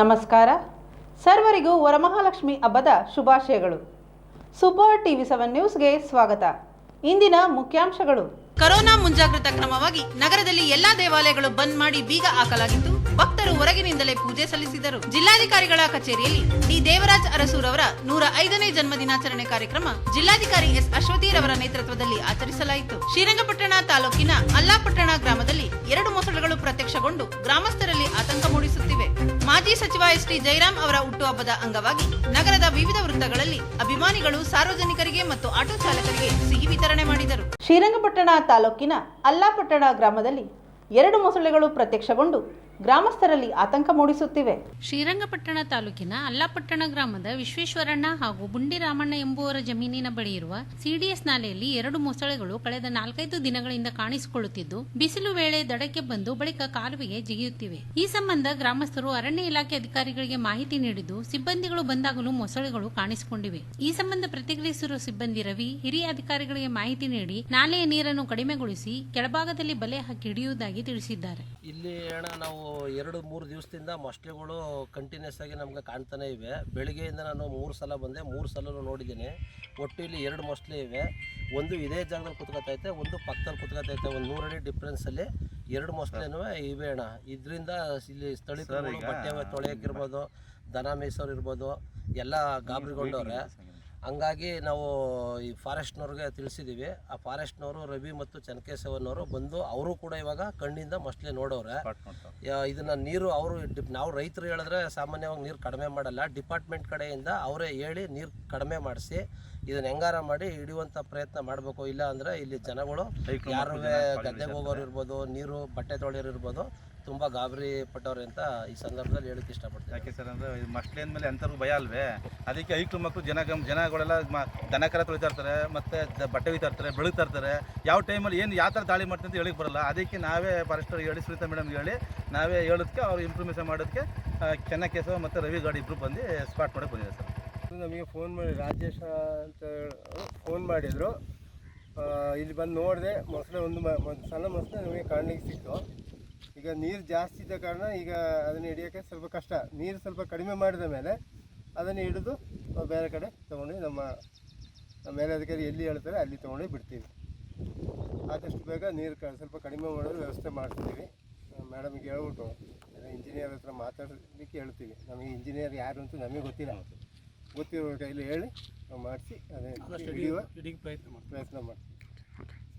ನಮಸ್ಕಾರ. ಸರ್ವರಿಗೂ ವರಮಹಾಲಕ್ಷ್ಮಿ ಹಬ್ಬದ ಶುಭಾಶಯಗಳು. ಸೂಪರ್ ಟಿವಿ ಸೆವೆನ್ ನ್ಯೂಸ್ಗೆ ಸ್ವಾಗತ. ಇಂದಿನ ಮುಖ್ಯಾಂಶಗಳು. ಕೊರೋನಾ ಮುಂಜಾಗ್ರತಾ ಕ್ರಮವಾಗಿ ನಗರದಲ್ಲಿ ಎಲ್ಲಾ ದೇವಾಲಯಗಳು ಬಂದ್ ಮಾಡಿ ಬೀಗ ಹಾಕಲಾಗಿದ್ದು ಭಕ್ತರು ಹೊರಗಿನಿಂದಲೇ ಪೂಜೆ ಸಲ್ಲಿಸಿದರು. ಜಿಲ್ಲಾಧಿಕಾರಿಗಳ ಕಚೇರಿಯಲ್ಲಿ ಡಿ. ದೇವರಾಜ್ ಅರಸೂರವರ ನೂರ ಐದನೇ ಜನ್ಮ ದಿನಾಚರಣೆ ಕಾರ್ಯಕ್ರಮ ಜಿಲ್ಲಾಧಿಕಾರಿ ಎಸ್. ಅಶ್ವತಿರವರ ನೇತೃತ್ವದಲ್ಲಿ ಆಚರಿಸಲಾಯಿತು. ಶ್ರೀರಂಗಪಟ್ಟಣ ತಾಲೂಕಿನ ಅಲ್ಲಾಪಟ್ಟಣ ಗ್ರಾಮದಲ್ಲಿ ಎರಡು ಮೊಸಳೆಗಳು ಪ್ರತ್ಯಕ್ಷಗೊಂಡು ಗ್ರಾಮಸ್ಥರಲ್ಲಿ ಆತಂಕ ಮೂಡಿಸುತ್ತಿವೆ. ಮಾಜಿ ಸಚಿವ ಎಸ್. ಟಿ. ಜಯರಾಮ್ ಅವರ ಹುಟ್ಟುಹಬ್ಬದ ಅಂಗವಾಗಿ ನಗರದ ವಿವಿಧ ವೃತ್ತಗಳಲ್ಲಿ ಅಭಿಮಾನಿಗಳು, ಸಾರ್ವಜನಿಕರಿಗೆ ಮತ್ತು ಆಟೋ ಚಾಲಕರಿಗೆ ಸಿಹಿ ವಿತರಣೆ ಮಾಡಿದರು. ಶ್ರೀರಂಗಪಟ್ಟಣ ತಾಲೂಕಿನ ಅಲ್ಲಾಪಟ್ಟಣ ಗ್ರಾಮದಲ್ಲಿ ಎರಡು ಮೊಸಳೆಗಳು ಪ್ರತ್ಯಕ್ಷಗೊಂಡು ಗ್ರಾಮಸ್ಥರಲ್ಲಿ ಆತಂಕ ಮೂಡಿಸುತ್ತಿವೆ. ಶ್ರೀರಂಗಪಟ್ಟಣ ತಾಲೂಕಿನ ಅಲ್ಲಾಪಟ್ಟಣ ಗ್ರಾಮದ ವಿಶ್ವೇಶ್ವರಣ್ಣ ಹಾಗೂ ಬುಂಡಿರಾಮಣ್ಣ ಎಂಬುವರ ಜಮೀನಿನ ಬಳಿ ಇರುವ ಸಿಡಿಎಸ್ ನಾಲೆಯಲ್ಲಿ ಎರಡು ಮೊಸಳೆಗಳು ಕಳೆದ ನಾಲ್ಕೈದು ದಿನಗಳಿಂದ ಕಾಣಿಸಿಕೊಳ್ಳುತ್ತಿದ್ದು ಬಿಸಿಲು ವೇಳೆ ದಡಕ್ಕೆ ಬಂದು ಬಳಿಕ ಕಾಲುವೆಗೆ ಜಿಗಿಯುತ್ತಿವೆ. ಈ ಸಂಬಂಧ ಗ್ರಾಮಸ್ಥರು ಅರಣ್ಯ ಇಲಾಖೆ ಅಧಿಕಾರಿಗಳಿಗೆ ಮಾಹಿತಿ ನೀಡಿದ್ದು ಸಿಬ್ಬಂದಿಗಳು ಬಂದಾಗಲೂ ಮೊಸಳೆಗಳು ಕಾಣಿಸಿಕೊಂಡಿವೆ. ಈ ಸಂಬಂಧ ಪ್ರತಿಕ್ರಿಯಿಸಿರುವ ಸಿಬ್ಬಂದಿ ರವಿ ಹಿರಿಯ ಅಧಿಕಾರಿಗಳಿಗೆ ಮಾಹಿತಿ ನೀಡಿ ನಾಲೆಯ ನೀರನ್ನು ಕಡಿಮೆಗೊಳಿಸಿ ಕೆಳಭಾಗದಲ್ಲಿ ಬಲೆ ಹಾಕಿ ಹಿಡಿಯುವುದಾಗಿ ತಿಳಿಸಿದ್ದಾರೆ. ಇಲ್ಲಿ ಅಣ್ಣ ನಾವು ಎರಡು ಮೂರು ದಿವಸದಿಂದ ಮೊಸಳೆಗಳು ಕಂಟಿನ್ಯೂಸ್ ಆಗಿ ನಮ್ಗೆ ಕಾಣ್ತಾನೆ ಇವೆ. ಬೆಳಿಗ್ಗೆಯಿಂದ ನಾನು ಮೂರು ಸಲ ಬಂದೆ. ಮೂರು ಸಲನೂ ನೋಡಿದ್ದೀನಿ. ಒಟ್ಟು ಇಲ್ಲಿ ಎರಡು ಮೊಸಳೆ ಇವೆ. ಒಂದು ಇದೇ ಜಾಗದಲ್ಲಿ ಕುತ್ಕೊತೈತೆ ಒಂದು ಪಕ್ಕದಲ್ಲಿ ಕುತ್ಕೊತೈತೆ ಒಂದು ನೂರಡಿ ಡಿಫ್ರೆನ್ಸಲ್ಲಿ ಎರಡು ಮೊಸಳೆನೂ ಇವೆ ಅಣ್ಣ. ಇದರಿಂದ ಇಲ್ಲಿ ಸ್ಥಳೀಯ ಬಟ್ಟೆ ತೊಳೆಯೋಕ್ಕಿರ್ಬೋದು ದನ ಮೇಯಿಸೋರು ಇರ್ಬೋದು ಎಲ್ಲ ಗಾಬರಿಗೊಂಡವ್ರೆ. ಹಂಗಾಗಿ ನಾವು ಈ ಫಾರೆಸ್ಟ್ನವ್ರಿಗೆ ತಿಳಿಸಿದ್ದೀವಿ ಆ ಫಾರೆಸ್ಟ್ನವರು ರವಿ ಮತ್ತು ಚನಕೇಶವನವರು ಬಂದು ಅವರು ಕೂಡ ಇವಾಗ ಕಣ್ಣಿಂದ ಮೋಸ್ಟ್ಲಿ ನೋಡೋರೆ ಇದನ್ನು ನೀರು ಅವರು ನಾವು ರೈತರು ಹೇಳಿದ್ರೆ ಸಾಮಾನ್ಯವಾಗಿ ನೀರು ಕಡಿಮೆ ಮಾಡಲ್ಲ. ಡಿಪಾರ್ಟ್ಮೆಂಟ್ ಕಡೆಯಿಂದ ಅವರೇ ಹೇಳಿ ನೀರು ಕಡಿಮೆ ಮಾಡಿಸಿ ಇದನ್ನ ಹೆಂಗಾರ ಮಾಡಿ ಹಿಡಿಯುವಂಥ ಪ್ರಯತ್ನ ಮಾಡಬೇಕು. ಇಲ್ಲ ಅಂದರೆ ಇಲ್ಲಿ ಜನಗಳು ಯಾರು ಗದ್ದೆಗೆ ಹೋಗೋರು ಇರ್ಬೋದು ನೀರು ಬಟ್ಟೆ ತೊಳೆಯೋರು ಇರ್ಬೋದು ತುಂಬ ಗಾಬರಿ ಪಟ್ಟವ್ರೆ ಅಂತ ಈ ಸಂದರ್ಭದಲ್ಲಿ ಹೇಳಕ್ಕೆ ಇಷ್ಟಪಡ್ತೀನಿ. ಯಾಕೆ ಸರ್ ಅಂದರೆ ಮಸ್ಟ್ಲಿ ಅಂದಮೇಲೆ ಎಂಥವ್ರಿಗೂ ಭಯ ಅಲ್ವೇ? ಅದಕ್ಕೆ ಐಕ್ಳು ಮಕ್ಕಳು ಜನ ಜನಗಳೆಲ್ಲ ಮ ದನ ಕರ ತೊಳಿತಾ ಇರ್ತಾರೆ ಮತ್ತು ದ- ಬಟ್ಟೆ ಒಯ್ತಾ ಇರ್ತಾರೆ ಬೆಳಗ್ತಾ ಇರ್ತಾರೆ ಯಾವ ಟೈಮಲ್ಲಿ ಏನು ಯಾವ ಥರ ದಾಳಿ ಮಾಡ್ತಂತ ಅಂತ ಹೇಳಿಕ್ ಬರಲ್ಲ. ಅದಕ್ಕೆ ನಾವೇ ಫಾರೆಸ್ಟರ್ ಹೇಳಿ ಸುನೀತಾ ಮೇಡಮ್ಗೆ ಹೇಳಿ ನಾವೇ ಹೇಳೋದಕ್ಕೆ ಅವ್ರು ಇನ್ಫಾರ್ಮೇಷನ್ ಮಾಡೋದಕ್ಕೆ ಚೆನ್ನಕೇಶವ ಮತ್ತು ರವಿ ಗಾಡಿ ಇಬ್ಬರು ಬಂದು ಸ್ಪಾಟ್ ಮಾಡಕ್ಕೆ ಬಂದಿದೆ ಸರ್. ನಮಗೆ ಫೋನ್ ಮಾಡಿ ರಾಜೇಶ ಅಂತ ಫೋನ್ ಮಾಡಿದರು. ಇಲ್ಲಿ ಬಂದು ನೋಡಿದೆ ಮೊಸಳೆ ಒಂದು ಮ- ಒಂದು ಸಣ್ಣ ಮೊಸಳೆ ನಮಗೆ ಕಾಣಲಿಕ್ಕೆ ಸಿಕ್ತು. ಈಗ ನೀರು ಜಾಸ್ತಿ ಇದ್ದ ಕಾರಣ ಈಗ ಅದನ್ನು ಹಿಡಿಯೋಕ್ಕೆ ಸ್ವಲ್ಪ ಕಷ್ಟ. ನೀರು ಸ್ವಲ್ಪ ಕಡಿಮೆ ಮಾಡಿದ ಮೇಲೆ ಅದನ್ನು ಹಿಡಿದು ಬೇರೆ ಕಡೆ ತೊಗೊಂಡು ನಮ್ಮ ನಮ್ಮ ಮೇಲಧಿಕಾರಿ ಎಲ್ಲಿ ಹೇಳ್ತಾರೆ ಅಲ್ಲಿ ತೊಗೊಂಡು ಬಿಡ್ತೀವಿ. ಆದಷ್ಟು ಬೇಗ ನೀರು ಕ ಸ್ವಲ್ಪ ಕಡಿಮೆ ಮಾಡಲು ವ್ಯವಸ್ಥೆ ಮಾಡ್ತೀವಿ. ಮೇಡಮ್ಗೆ ಹೇಳ್ಬಿಟ್ಟು ಇಂಜಿನಿಯರ್ ಹತ್ರ ಮಾತಾಡಲಿಕ್ಕೆ ಹೇಳ್ತೀವಿ. ನಮಗೆ ಇಂಜಿನಿಯರ್ ಯಾರು ಅಂತ ನಮಗೆ ಗೊತ್ತಿಲ್ಲ. ಗೊತ್ತಿರೋ ಕೈಲಿ ಹೇಳಿ ನಾವು ಮಾಡಿಸಿ ಅದೇ ಹಿಡಿಯುವ ಪ್ರಯತ್ನ ಮಾಡ್ತೀವಿ.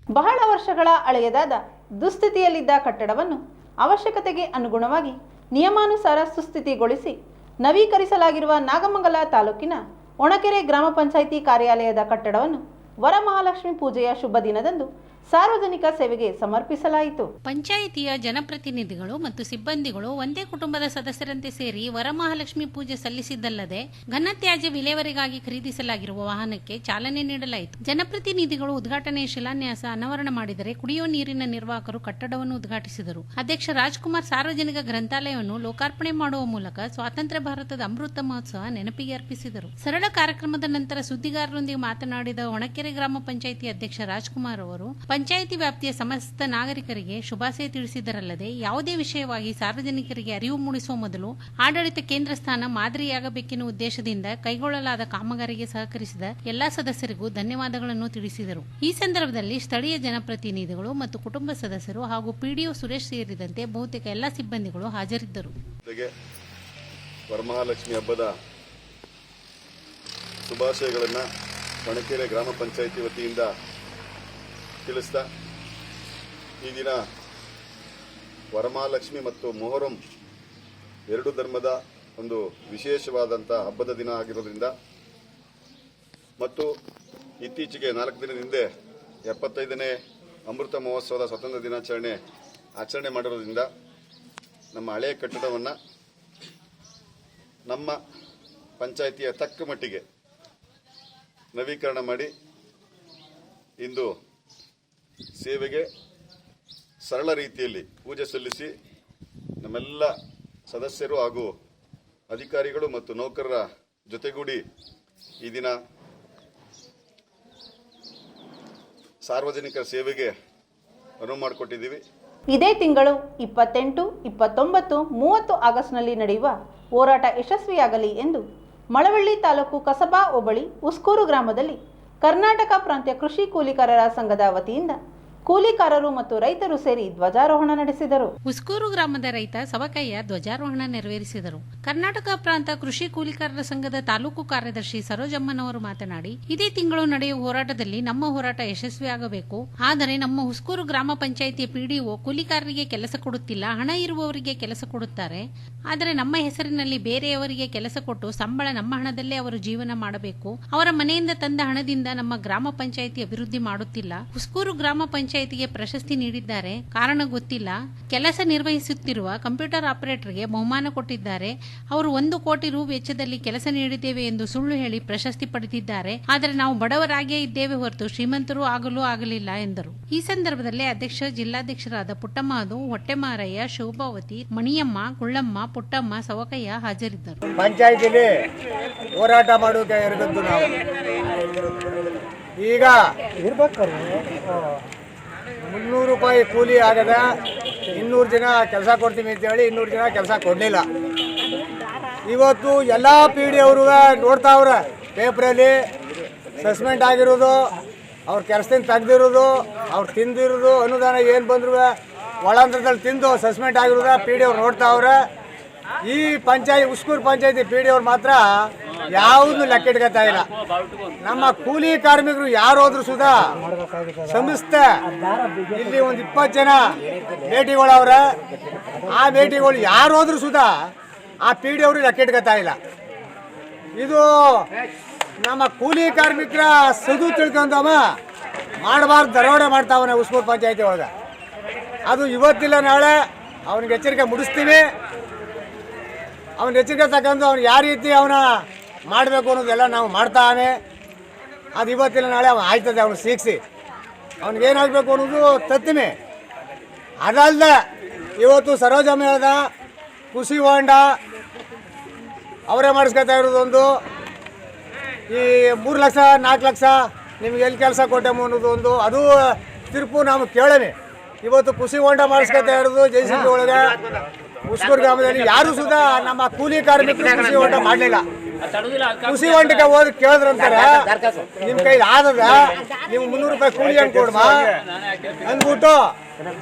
ಬಹಳ ವರ್ಷಗಳ ಹಳೆಯದಾದ ದುಸ್ಥಿತಿಯಲ್ಲಿದ್ದ ಕಟ್ಟಡವನ್ನು ಅವಶ್ಯಕತೆಗೆ ಅನುಗುಣವಾಗಿ ನಿಯಮಾನುಸಾರ ಸುಸ್ಥಿತಿಗೊಳಿಸಿ ನವೀಕರಿಸಲಾಗಿರುವ ನಾಗಮಂಗಲ ತಾಲೂಕಿನ ಒಣಕೆರೆ ಗ್ರಾಮ ಪಂಚಾಯಿತಿ ಕಾರ್ಯಾಲಯದ ಕಟ್ಟಡವನ್ನು ವರಮಹಾಲಕ್ಷ್ಮಿ ಪೂಜೆಯ ಶುಭ ದಿನದಂದು ಸಾರ್ವಜನಿಕ ಸೇವೆಗೆ ಸಮರ್ಪಿಸಲಾಯಿತು. ಪಂಚಾಯಿತಿಯ ಜನಪ್ರತಿನಿಧಿಗಳು ಮತ್ತು ಸಿಬ್ಬಂದಿಗಳು ಒಂದೇ ಕುಟುಂಬದ ಸದಸ್ಯರಂತೆ ಸೇರಿ ವರಮಹಾಲಕ್ಷ್ಮಿ ಪೂಜೆ ಸಲ್ಲಿಸಿದ್ದಲ್ಲದೆ ಘನತ್ಯಾಜ್ಯ ವಿಲೇವರಿಗಾಗಿ ಖರೀದಿಸಲಾಗಿರುವ ವಾಹನಕ್ಕೆ ಚಾಲನೆ ನೀಡಲಾಯಿತು. ಜನಪ್ರತಿನಿಧಿಗಳು ಉದ್ಘಾಟನೆ, ಶಿಲಾನ್ಯಾಸ, ಅನಾವರಣ ಮಾಡಿದರೆ ಕುಡಿಯುವ ನೀರಿನ ನಿರ್ವಾಹಕರು ಕಟ್ಟಡವನ್ನು ಉದ್ಘಾಟಿಸಿದರು. ಅಧ್ಯಕ್ಷ ರಾಜ್ಕುಮಾರ್ ಸಾರ್ವಜನಿಕ ಗ್ರಂಥಾಲಯವನ್ನು ಲೋಕಾರ್ಪಣೆ ಮಾಡುವ ಮೂಲಕ ಸ್ವಾತಂತ್ರ್ಯ ಭಾರತದ ಅಮೃತ ಮಹೋತ್ಸವ ನೆನಪಿಗೆ ಅರ್ಪಿಸಿದರು. ಸರಳ ಕಾರ್ಯಕ್ರಮದ ನಂತರ ಸುದ್ದಿಗಾರರೊಂದಿಗೆ ಮಾತನಾಡಿದ ಒಣಕೆರೆ ಗ್ರಾಮ ಪಂಚಾಯಿತಿ ಅಧ್ಯಕ್ಷ ರಾಜ್ಕುಮಾರ್ ಅವರು ಪಂಚಾಯಿತಿ ವ್ಯಾಪ್ತಿಯ ಸಮಸ್ತ ನಾಗರಿಕರಿಗೆ ಶುಭಾಶಯ ತಿಳಿಸಿದರಲ್ಲದೆ ಯಾವುದೇ ವಿಷಯವಾಗಿ ಸಾರ್ವಜನಿಕರಿಗೆ ಅರಿವು ಮೂಡಿಸುವ ಮೊದಲು ಆಡಳಿತ ಕೇಂದ್ರ ಸ್ಥಾನ ಮಾದರಿಯಾಗಬೇಕೆನ್ನುವ ಉದ್ದೇಶದಿಂದ ಕೈಗೊಳ್ಳಲಾದ ಕಾಮಗಾರಿಗೆ ಸಹಕರಿಸಿದ ಎಲ್ಲಾ ಸದಸ್ಯರಿಗೂ ಧನ್ಯವಾದಗಳನ್ನು ತಿಳಿಸಿದರು. ಈ ಸಂದರ್ಭದಲ್ಲಿ ಸ್ಥಳೀಯ ಜನಪ್ರತಿನಿಧಿಗಳು ಮತ್ತು ಕುಟುಂಬ ಸದಸ್ಯರು ಹಾಗೂ ಪಿಡಿಒ ಸುರೇಶ್ ಸೇರಿದಂತೆ ಬಹುತೇಕ ಎಲ್ಲ ಸಿಬ್ಬಂದಿಗಳು ಹಾಜರಿದ್ದರು. ಶುಭಾಶಯಗಳನ್ನು ಮಣಕೆರೆ ಗ್ರಾಮ ಪಂಚಾಯಿತಿ ವತಿಯಿಂದ ತಿಳಿಸ್ತಾ ಈ ದಿನ ವರಮಹಾಲಕ್ಷ್ಮಿ ಮತ್ತು ಮೊಹರಂ ಎರಡು ಧರ್ಮದ ಒಂದು ವಿಶೇಷವಾದಂಥ ಹಬ್ಬದ ದಿನ ಆಗಿರೋದ್ರಿಂದ ಮತ್ತು ಇತ್ತೀಚೆಗೆ ನಾಲ್ಕು ದಿನದ ಹಿಂದೆ ಎಪ್ಪತ್ತೈದನೇ ಅಮೃತ ಮಹೋತ್ಸವದ ಸ್ವಾತಂತ್ರ್ಯ ದಿನಾಚರಣೆ ಆಚರಣೆ ಮಾಡಿರೋದ್ರಿಂದ ನಮ್ಮ ಹಳೆಯ ಕಟ್ಟಡವನ್ನು ನಮ್ಮ ಪಂಚಾಯಿತಿಯ ತಕ್ಕ ಮಟ್ಟಿಗೆ ನವೀಕರಣ ಮಾಡಿ ಇಂದು ಸೇವೆಗೆ ಸರಳ ರೀತಿಯಲ್ಲಿ ಪೂಜೆ ಸಲ್ಲಿಸಿ ನಮ್ಮೆಲ್ಲ ಸದಸ್ಯರು ಹಾಗೂ ಅಧಿಕಾರಿಗಳು ಮತ್ತು ನೌಕರರ ಜೊತೆಗೂಡಿ ಈ ದಿನ ಸಾರ್ವಜನಿಕರ ಸೇವೆಗೆ ಅನುವು ಮಾಡಿಕೊಟ್ಟಿದ್ದೀವಿ. ಇದೇ ತಿಂಗಳು ಇಪ್ಪತ್ತೆಂಟು, ಇಪ್ಪತ್ತೊಂಬತ್ತು, ಮೂವತ್ತು ಆಗಸ್ಟ್ನಲ್ಲಿ ನಡೆಯುವ ಹೋರಾಟ ಯಶಸ್ವಿಯಾಗಲಿ ಎಂದು ಮಳವಳ್ಳಿ ತಾಲೂಕು ಕಸಬಾ ಹೋಬಳಿ ಉಸ್ಕೂರು ಗ್ರಾಮದಲ್ಲಿ ಕರ್ನಾಟಕ ಪ್ರಾಂತ್ಯ ಕೃಷಿ ಕೂಲಿಕಾರರ ಸಂಘದ ವತಿಯಿಂದ ಕೂಲಿಕಾರರು ಮತ್ತು ರೈತರು ಸೇರಿ ಧ್ವಜಾರೋಹಣ ನಡೆಸಿದರು. ಉಸ್ಕೂರು ಗ್ರಾಮದ ರೈತ ಸವಕಯ್ಯ ಧ್ವಜಾರೋಹಣ ನೆರವೇರಿಸಿದರು. ಕರ್ನಾಟಕ ಪ್ರಾಂತ ಕೃಷಿ ಕೂಲಿಕಾರರ ಸಂಘದ ತಾಲೂಕು ಕಾರ್ಯದರ್ಶಿ ಸರೋಜಮ್ಮನವರು ಮಾತನಾಡಿ, ಇದೇ ತಿಂಗಳು ನಡೆಯುವ ಹೋರಾಟದಲ್ಲಿ ನಮ್ಮ ಹೋರಾಟ ಯಶಸ್ವಿಯಾಗಬೇಕು. ಆದರೆ ನಮ್ಮ ಹುಸ್ಕೂರು ಗ್ರಾಮ ಪಂಚಾಯಿತಿ ಪಿಡಿಒ ಕೂಲಿಕಾರರಿಗೆ ಕೆಲಸ ಕೊಡುತ್ತಿಲ್ಲ, ಹಣ ಇರುವವರಿಗೆ ಕೆಲಸ ಕೊಡುತ್ತಾರೆ. ಆದರೆ ನಮ್ಮ ಹೆಸರಿನಲ್ಲಿ ಬೇರೆಯವರಿಗೆ ಕೆಲಸ ಕೊಟ್ಟು ಸಂಬಳ ನಮ್ಮ ಹಣದಲ್ಲೇ ಅವರು ಜೀವನ ಮಾಡಬೇಕು. ಅವರ ಮನೆಯಿಂದ ತಂದ ಹಣದಿಂದ ನಮ್ಮ ಗ್ರಾಮ ಪಂಚಾಯಿತಿ ಅಭಿವೃದ್ಧಿ ಮಾಡುತ್ತಿಲ್ಲ. ಹುಸ್ಕೂರು ಗ್ರಾಮ ಪಂಚಾಯಿತಿಗೆ ಪ್ರಶಸ್ತಿ ನೀಡಿದ್ದಾರೆ. ಕಾರಣ ಗೊತ್ತಿಲ್ಲ. ಕೆಲಸ ನಿರ್ವಹಿಸುತ್ತಿರುವ ಕಂಪ್ಯೂಟರ್ ಆಪರೇಟರ್ಗೆ ಬಹುಮಾನ ಕೊಟ್ಟಿದ್ದಾರೆ. ಅವರು ಒಂದು ಕೋಟಿ ರು ವೆಚ್ಚದಲ್ಲಿ ಕೆಲಸ ನೀಡಿದ್ದೇವೆ ಎಂದು ಸುಳ್ಳು ಹೇಳಿ ಪ್ರಶಸ್ತಿ ಪಡೆದಿದ್ದಾರೆ. ಆದರೆ ನಾವು ಬಡವರಾಗಿಯೇ ಇದ್ದೇವೆ ಹೊರತು ಶ್ರೀಮಂತರು ಆಗಲು ಆಗಲಿಲ್ಲ ಎಂದರು. ಈ ಸಂದರ್ಭದಲ್ಲಿ ಅಧ್ಯಕ್ಷ ಜಿಲ್ಲಾಧ್ಯಕ್ಷರಾದ ಪುಟ್ಟಮ್ಮದು ಹೊಟ್ಟೆಮಾರಯ್ಯ ಶೋಭಾವತಿ ಮಣಿಯಮ್ಮ ಕುಳ್ಳಮ್ಮ ಪುಟ್ಟಮ್ಮ ಸವಕಯ್ಯ ಹಾಜರಿದ್ದರು. ಪಂಚಾಯತಿಲಿ ಹೋರಾಟ ಮಾಡುವುದು ಈಗ ನಾವು. ಈಗ ಮುನ್ನೂರು ರೂಪಾಯಿ ಕೂಲಿ ಆಗದ ಇನ್ನೂರು ಜನ ಕೆಲಸ ಕೊಡ್ತೀವಿ ಅಂತೇಳಿ ಇನ್ನೂರು ಜನ ಕೆಲಸ ಕೊಡಲಿಲ್ಲ. ಇವತ್ತು ಎಲ್ಲ ಪಿ ಡಿ ಅವರು ನೋಡ್ತಾವ್ರೆ ಪೇಪ್ರಲ್ಲಿ ಸಸ್ಪೆಂಡ್ ಆಗಿರೋದು, ಅವ್ರ ಕೆಲಸದಿಂದ ತೆಗ್ದಿರೋದು, ಅವ್ರು ತಿಂದಿರೋದು, ಅನುದಾನ ಏನು ಬಂದ್ರು ಒಳಾಂತರದಲ್ಲಿ ತಿಂದು ಸಸ್ಪೆಂಡ್ ಆಗಿರೋದ ಪಿ ಡಿ ಅವ್ರು ನೋಡ್ತಾವ್ರೆ ಈ ಪಂಚಾಯತ್, ಉಸ್ಕೂರು ಪಂಚಾಯತಿ ಪಿ ಡಿ ಅವ್ರು ಮಾತ್ರ ಯಾವುದನ್ನು ಲೆಕ್ಕ ಇಟ್ಕೊತಾ ಇಲ್ಲ. ನಮ್ಮ ಕೂಲಿ ಕಾರ್ಮಿಕರು ಯಾರು ಹೋದ್ರು ಸುಧಾ, ಸಂಸ್ಥೆ, ಇಲ್ಲಿ ಒಂದು ಇಪ್ಪತ್ತು ಜನ ಭೇಟಿಗಳವ್ರೆ ಆ ಭೇಟಿಗಳು ಯಾರು ಹೋದ್ರು ಸುಧಾ, ಆ ಪಿ ಡಿ ಅವರು ಲೆಕ್ಕ ಇಟ್ಕೊತಾ ಇಲ್ಲ. ಇದು ನಮ್ಮ ಕೂಲಿ ಕಾರ್ಮಿಕರ ಸದು ತಿಳ್ಕೊಂಡವ ಮಾಡಬಾರ್ದು ದರೋಡೆ ಮಾಡ್ತಾವನೆ ಉಸ್ಕೂರು ಪಂಚಾಯತಿ ಒಳಗೆ. ಅದು ಇವತ್ತಿಲ್ಲ, ನಾಳೆ ಅವನಿಗೆ ಎಚ್ಚರಿಕೆ ಮುಡಿಸ್ತೀವಿ. ಅವನ ಎಚ್ಚರಿಕೆ ತಗೊಂಡು ಅವ್ನು ಯಾವ ರೀತಿ ಅವನ ಮಾಡಬೇಕು ಅನ್ನೋದೆಲ್ಲ ನಾವು ಮಾಡ್ತಾನೆ. ಅದು ಇವತ್ತಿಲ್ಲ ನಾಳೆ ಅವನು ಆಯ್ತದೆ, ಅವನು ಶಿಕ್ಷಿ ಅವ್ನಿಗೇನಾಗಬೇಕು ಅನ್ನೋದು ತತ್ತಿಮೆ. ಅದಲ್ಲದೆ ಇವತ್ತು ಸರೋಜ ಮೇಳದ ಖುಷಿ ಹೊಂಡ. ಅವರೇ ಮಾಡಿಸ್ಕೊತಾ ಇರೋದೊಂದು ಈ ಮೂರು ಲಕ್ಷ, ನಾಲ್ಕು ಲಕ್ಷ, ನಿಮ್ಗೆ ಎಲ್ಲಿ ಕೆಲಸ ಕೊಟ್ಟೆಮೋ ಅನ್ನೋದು ಒಂದು. ಅದು ತಿರುಪು ನಾವು ಕೇಳೇನೆ. ಇವತ್ತು ಖುಷಿ ಹೊಂಡ ಮಾಡಿಸ್ಕೊತಾ ಇರೋದು ಜೈಸಿಂಗ್ ಒಳಗೆ. ಹುಸ್ಕೂರು ಗ್ರಾಮದಲ್ಲಿ ಯಾರು ಸುಧಾ ನಮ್ಮ ಕೂಲಿ ಕಾರ್ಮಿಕರು ಖುಷಿ ಹೊಂಡ ಮಾಡಲಿಲ್ಲ. ಖುಷಿ ಹೊಂಟಕ್ಕೆ ಹೋಗಿ ಕೇಳಿದ್ರಂತಾರ ನಿಮ್ಮ ಕೈ ಆದದ ನೀವು ಮುನ್ನೂರು ರೂಪಾಯಿ ಕೂಲಿ ಹಂಗೆ ಕೊಡ್ಮ ಅಂದ್ಬಿಟ್ಟು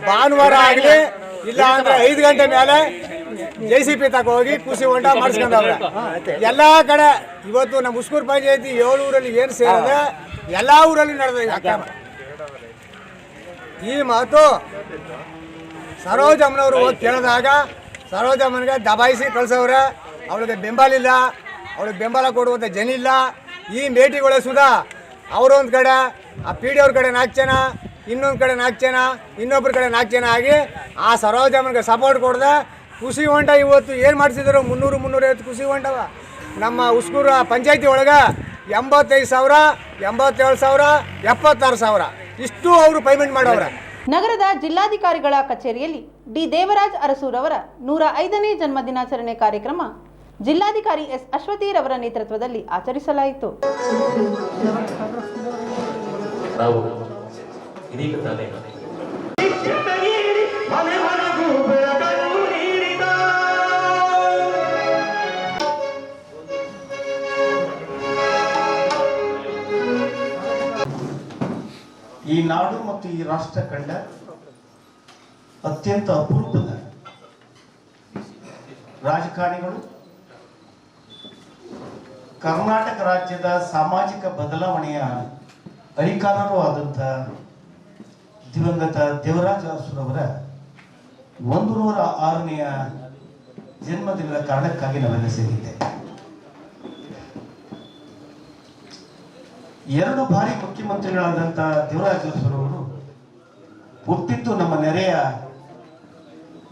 ಭಾನುವಾರ ಆಗಲಿ ಇಲ್ಲ ಅಂದ್ರೆ ಐದು ಗಂಟೆ ಮೇಲೆ ಜೆ ಸಿ ಪಿ ತಕ ಹೋಗಿ ಖುಷಿ ಹೊಂಡ ಮಾಡಿಸ್ಕೊಂಡವ್ರೆ. ಎಲ್ಲ ಕಡೆ ಇವತ್ತು ನಮ್ಮ ಉಸ್ಕೂರು ಪಂಚಾಯತಿ ಏಳು ಊರಲ್ಲಿ ಏನು ಸೇರಿದೆ ಎಲ್ಲ ಊರಲ್ಲಿ ನಡೆದ ಈ ಅಕ್ರಮ. ಈ ಮಾತು ಸರೋಜಮ್ಮನವರು ಹೋಗಿ ಕೇಳಿದಾಗ ಸರೋಜಮ್ಮನಿಗೆ ದಬಾಯಿಸಿ ಕಳ್ಸವ್ರೆ ಅವಳಿಗೆ ಬೆಂಬಲ ಇಲ್ಲ ಅವಳಿಗೆ ಬೆಂಬಲ ಕೊಡುವಂಥ ಜನ ಇಲ್ಲ. ಈ ಮೇಟಿಗಳೇ ಸುಧಾ, ಅವರೊಂದು ಕಡೆ, ಆ ಪಿ ಡಿ ಅವ್ರ ಕಡೆ ನಾಲ್ಕು ಜನ, ಇನ್ನೊಂದು ಕಡೆ ನಾಲ್ಕು ಜನ ಇನ್ನೊಬ್ಬರ ಕಡೆ ನಾಲ್ಕು ಜನ ಆಗಿ ಆ ಸರೋಜಮ್ಮನಿಗೆ ಸಪೋರ್ಟ್ ಕೊಡ್ದೆ. ಖುಷಿ ಹೊಂಟ ಇವತ್ತು ಏನು ಮಾಡಿಸಿದ್ರು? ಮುನ್ನೂರು, ಮುನ್ನೂರೈವತ್ತು ಖುಷಿ ಹೊಂಟವ ನಮ್ಮ ಉಸ್ಕೂರು ಪಂಚಾಯತಿ ಒಳಗೆ ಎಂಬತ್ತೈದು ಸಾವಿರ, ಎಂಬತ್ತೇಳು ಸಾವಿರ, ಎಪ್ಪತ್ತಾರು ಸಾವಿರ. ಇಷ್ಟು ಅವರು ಪೇಮೆಂಟ್ ಮಾಡವ್ರೆ. ನಗರದ ಜಿಲ್ಲಾಧಿಕಾರಿಗಳ ಕಚೇರಿಯಲ್ಲಿ ಡಿ ದೇವರಾಜ್ ಅರಸೂರವರ ನೂರ ಐದನೇ ಜನ್ಮದಿನಾಚರಣೆ ಕಾರ್ಯಕ್ರಮ ಜಿಲ್ಲಾಧಿಕಾರಿ ಎಸ್ ಅಶ್ವತಿರವರ ನೇತೃತ್ವದಲ್ಲಿ ಆಚರಿಸಲಾಯಿತು. ನಾವು ಇದೀಗ ತಾನೇ ಈ ನಾಡು ಮತ್ತು ಈ ರಾಷ್ಟ್ರ ಕಂಡ ಅತ್ಯಂತ ಅಪರೂಪದ ರಾಜಕಾರಣಿಗಳು ಕರ್ನಾಟಕ ರಾಜ್ಯದ ಸಾಮಾಜಿಕ ಬದಲಾವಣೆಯ ಅರಿಕಾನರು ಆದಂಥ ದಿವಂಗತ ದೇವರಾಜ ಅರಸುರವರ ಒಂದು ನೂರ ಆರನೆಯ ಜನ್ಮದಿನದ ಕಾರಣಕ್ಕಾಗಿ ನಾವೆಲ್ಲ ಸೇರಿದ್ದೆ. ಎರಡು ಬಾರಿ ಮುಖ್ಯಮಂತ್ರಿಗಳಾದಂಥ ದೇವರಾಜ ಅರಸುರವರು ಹುಟ್ಟಿದ್ದು ನಮ್ಮ ನೆರೆಯ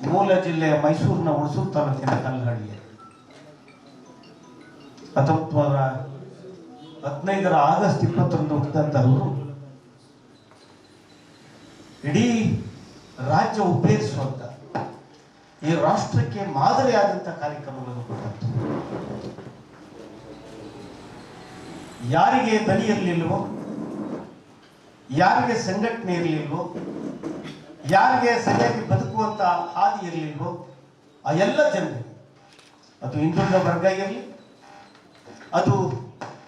ಮೂಲ ಜಿಲ್ಲೆ ಮೈಸೂರಿನ ಹುಣಸೂರು ತಾಲೂಕಿನ ಕಲ್ಲಹಳ್ಳಿಯ ಹತ್ತೊಂಬತ್ತು ಹದಿನೈದರ ಆಗಸ್ಟ್ ಇಪ್ಪತ್ತೊಂದು ಹುಟ್ಟಿದಂಥವರು ಇಡೀ ರಾಜ್ಯ ಉಪಯೋಗಿಸುವಂತ ಈ ರಾಷ್ಟ್ರಕ್ಕೆ ಮಾದರಿಯಾದಂಥ ಕಾರ್ಯಕ್ರಮಗಳನ್ನು ಕೊಟ್ಟಂತ ಯಾರಿಗೆ ದನಿ ಇರಲಿಲ್ವೋ, ಯಾರಿಗೆ ಸಂಘಟನೆ ಇರಲಿಲ್ವೋ, ಯಾರಿಗೆ ಸರಿಯಾಗಿ ಬದುಕುವಂತ ಹಾದಿ ಇರಲಿಲ್ವೋ, ಆ ಎಲ್ಲ ಜನರು, ಅದು ಹಿಂದುಳಿದ ವರ್ಗ ಇರಲಿ ಅದು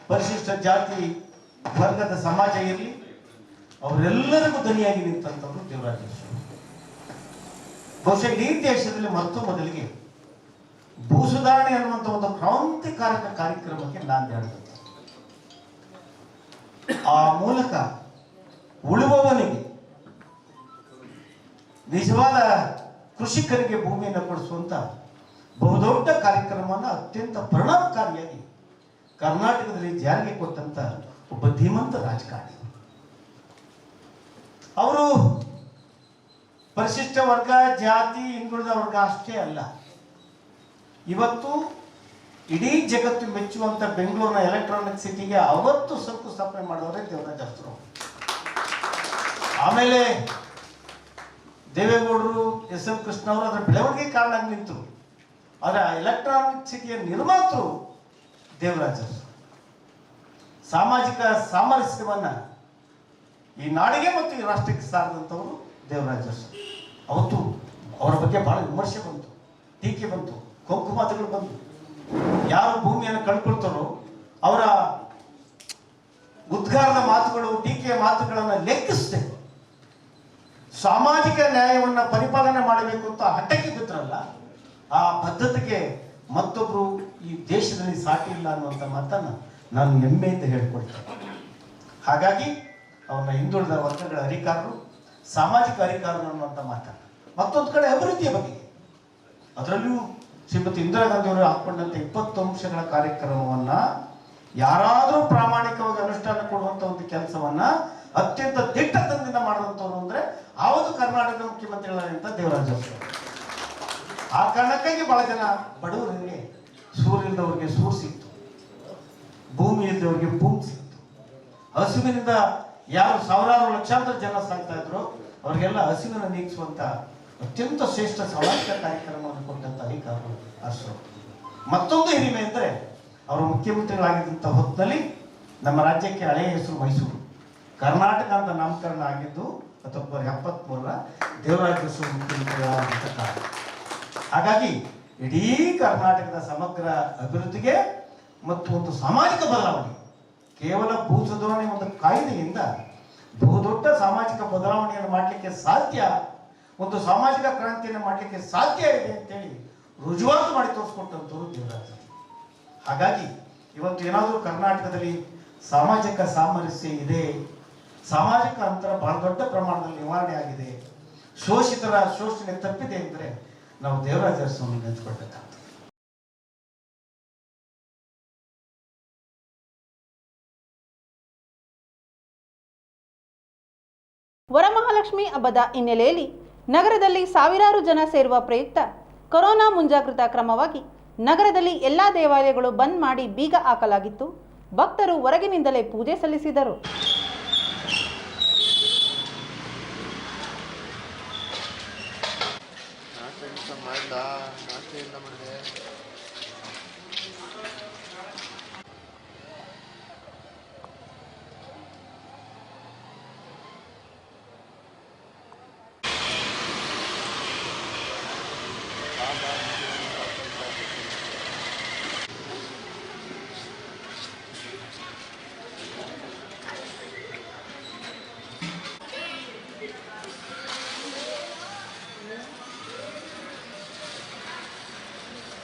ಪರಿಶಿಷ್ಟ ಜಾತಿ ವರ್ಗದ ಸಮಾಜ ಇರಲಿ, ಅವರೆಲ್ಲರಿಗೂ ದನಿಯಾಗಿ ನಿಂತಂಥವ್ರು ದೇವರಾಜೇಶ್ವರ. ಬಹುಶಃ ಇಡೀ ದೇಶದಲ್ಲಿ ಮತ್ತು ಮೊದಲಿಗೆ ಭೂ ಸುಧಾರಣೆ ಅನ್ನುವಂಥ ಒಂದು ಕ್ರಾಂತಿಕಾರಕ ಕಾರ್ಯಕ್ರಮಕ್ಕೆ ನಾನು ಆಡಿದಂಥ ಆ ಮೂಲಕ ಉಳುವವನಿಗೆ ನಿಜವಾದ ಕೃಷಿಕರಿಗೆ ಭೂಮಿಯನ್ನು ಕೊಡಿಸುವಂತ ಬಹುದೊಡ್ಡ ಕಾರ್ಯಕ್ರಮವನ್ನು ಅತ್ಯಂತ ಪರಿಣಾಮಕಾರಿಯಾಗಿ ಕರ್ನಾಟಕದಲ್ಲಿ ಜಾರಿಗೆ ಕೊಟ್ಟಂತ ಒಬ್ಬ ಧೀಮಂತ ರಾಜಕಾರಣಿ. ಅವರು ಪರಿಶಿಷ್ಟ ವರ್ಗ, ಜಾತಿ, ಹಿಂದುಳಿದ ವರ್ಗ ಅಷ್ಟೇ ಅಲ್ಲ. ಇವತ್ತು ಇಡೀ ಜಗತ್ತು ಮೆಚ್ಚುವಂತ ಬೆಂಗಳೂರಿನ ಎಲೆಕ್ಟ್ರಾನಿಕ್ ಸಿಟಿಗೆ ಅವತ್ತು ಶಂಕುಸ್ಥಾಪನೆ ಮಾಡೋರೇ ದೇವರಾಜ್ ಅರಸರು. ಆಮೇಲೆ ದೇವೇಗೌಡರು, ಎಸ್ ಎಂ ಕೃಷ್ಣ ಅವರು ಅದರ ಬೆಳವಣಿಗೆ ಕಾರಣ ನಿಂತರು. ಆದರೆ ಆ ಎಲೆಕ್ಟ್ರಾನಿಕ್ ಸಿಟಿಯ ನಿರ್ಮಾತೃ ದೇವರಾಜ ಅರಸು. ಸಾಮಾಜಿಕ ಸಾಮರಸ್ಯವನ್ನ ಈ ನಾಡಿಗೆ ಮತ್ತು ಈ ರಾಷ್ಟ್ರಕ್ಕೆ ಸಾರಿದಂಥವರು ದೇವರಾಜರು. ಅವತ್ತು ಅವರ ಬಗ್ಗೆ ಬಹಳ ವಿಮರ್ಶೆ ಬಂತು, ಟೀಕೆ ಬಂತು, ಕೊಂಕು ಮಾತುಗಳು ಬಂತು ಯಾರು ಭೂಮಿಯನ್ನು ಕಂಡುಕೊಳ್ತಾರೋ ಅವರ ಉದ್ಗಾರದ ಮಾತುಗಳು, ಟೀಕೆಯ ಮಾತುಗಳನ್ನು ಲೆಕ್ಕಿಸದೆ ಸಾಮಾಜಿಕ ನ್ಯಾಯವನ್ನು ಪರಿಪಾಲನೆ ಮಾಡಬೇಕು ಅಂತ ಹಟ್ಟಕ್ಕೆ ಬಿದ್ರಲ್ಲ ಆ ಬದ್ಧತೆಗೆ ಮತ್ತೊಬ್ರು ಈ ದೇಶದಲ್ಲಿ ಸಾಕಿಲ್ಲ ಅನ್ನುವಂಥ ಮಾತನ್ನು ನಾನು ಅಂತ ಹೇಳ್ಕೊಳ್ತೇನೆ. ಹಾಗಾಗಿ ಅವನ ಹಿಂದುಳಿದ ವರ್ಗಗಳ ಅಧಿಕಾರರು, ಸಾಮಾಜಿಕ ಅಧಿಕಾರರು ಅನ್ನುವಂಥ ಮಾತನ್ನು. ಮತ್ತೊಂದು ಕಡೆ ಅಭಿವೃದ್ಧಿಯ ಬಗ್ಗೆ. ಅದರಲ್ಲೂ ಶ್ರೀಮತಿ ಇಂದಿರಾ ಗಾಂಧಿಯವರು ಹಾಕೊಂಡಂತ ಇಪ್ಪತ್ತು ಅಂಶಗಳ ಕಾರ್ಯಕ್ರಮವನ್ನ ಯಾರಾದರೂ ಪ್ರಾಮಾಣಿಕವಾಗಿ ಅನುಷ್ಠಾನ ಕೊಡುವಂತ ಒಂದು ಕೆಲಸವನ್ನ ಅತ್ಯಂತ ದಿಟ್ಟತನದಿಂದ ಮಾಡುವಂತವ್ರು ಅಂದ್ರೆ ಆವತ್ತು ಕರ್ನಾಟಕದ ಮುಖ್ಯಮಂತ್ರಿಗಳಾದಂತ ದೇವರಾಜ. ಆ ಕಾರಣಕ್ಕಾಗಿ ಬಹಳ ಜನ ಬಡವರಿಗೆ ಸೂರ್ಯದವರಿಗೆ ಸೂರ್ ಸಿಕ್ತು. ಭೂಮಿ ಅವರಿಗೆ ಭೂಮಿ ಸಿಕ್ತು. ಹಸುವಿನಿಂದ ಯಾರು ಸಾವಿರಾರು ಲಕ್ಷಾಂತರ ಜನ ಸಾಕ್ತಾ ಇದ್ರು, ಅವರಿಗೆಲ್ಲ ಹಸಿವಿನ ನೀಗಿಸುವಂತ ಅತ್ಯಂತ ಶ್ರೇಷ್ಠ ಸಮಾಜ ಕಾರ್ಯಕ್ರಮವನ್ನು ಕೊಟ್ಟಂತ ಅಧಿಕಾರರು ಅರಸರು ಮತ್ತೊಂದು ಹಿರಿಮೆ ಅಂದರೆ ಅವರು ಮುಖ್ಯಮಂತ್ರಿಗಳಾಗಿದ್ದಂಥ ಹೊತ್ತಿನಲ್ಲಿ ನಮ್ಮ ರಾಜ್ಯಕ್ಕೆ ಹಳೆಯ ಹೆಸರು ಮೈಸೂರು. ಕರ್ನಾಟಕ ಅಂತ ನಾಮಕರಣ ಆಗಿದ್ದು ಹತ್ತೊಂಬತ್ತು ಎಪ್ಪತ್ಮೂರರ ದೇವರಾಜ ಕಾಲ ಹಾಗಾಗಿ ಇಡೀ ಕರ್ನಾಟಕದ ಸಮಗ್ರ ಅಭಿವೃದ್ಧಿಗೆ ಮತ್ತು ಒಂದು ಸಾಮಾಜಿಕ ಬದಲಾವಣೆ. ಕೇವಲ ಭೂ ಸುಧಾರಣೆ ಒಂದು ಕಾಯ್ದೆಯಿಂದ ಬಹುದೊಡ್ಡ ಸಾಮಾಜಿಕ ಬದಲಾವಣೆಯನ್ನು ಮಾಡಲಿಕ್ಕೆ ಸಾಧ್ಯ, ಒಂದು ಸಾಮಾಜಿಕ ಕ್ರಾಂತಿಯನ್ನು ಮಾಡಲಿಕ್ಕೆ ಸಾಧ್ಯ ಇದೆ ಅಂತೇಳಿ ರುಜುವಾತು ಮಾಡಿ ತೋರಿಸ್ಕೊಟ್ಟಂಥವ್ರು ದೇವರಾಜ. ಹಾಗಾಗಿ ಇವತ್ತು ಏನಾದರೂ ಕರ್ನಾಟಕದಲ್ಲಿ ಸಾಮಾಜಿಕ ಸಾಮರಸ್ಯ ಇದೆ, ಸಾಮಾಜಿಕ ಅಂತರ ಬಹಳ ದೊಡ್ಡ ಪ್ರಮಾಣದಲ್ಲಿ ನಿವಾರಣೆ ಆಗಿದೆ, ಶೋಷಿತರ ಶೋಷಣೆ ತಪ್ಪಿದೆ ಅಂದರೆ ನಾವು ದೇವರಾಜ ಸ್ವಾಮಿ ನೆನೆಸ್ಕೊಳ್ಬೇಕಾಗ್ತದೆ ವರಮಹಾಲಕ್ಷ್ಮಿ ಹಬ್ಬದ ಹಿನ್ನೆಲೆಯಲ್ಲಿ ನಗರದಲ್ಲಿ ಸಾವಿರಾರು ಜನ ಸೇರುವ ಪ್ರಯುಕ್ತ ಕೊರೋನಾ ಮುಂಜಾಗ್ರತಾ ಕ್ರಮವಾಗಿ ನಗರದಲ್ಲಿ ಎಲ್ಲ ದೇವಾಲಯಗಳು ಬಂದ್ ಮಾಡಿ ಬೀಗ ಹಾಕಲಾಗಿತ್ತು. ಭಕ್ತರು ಹೊರಗಿನಿಂದಲೇ ಪೂಜೆ ಸಲ್ಲಿಸಿದರು.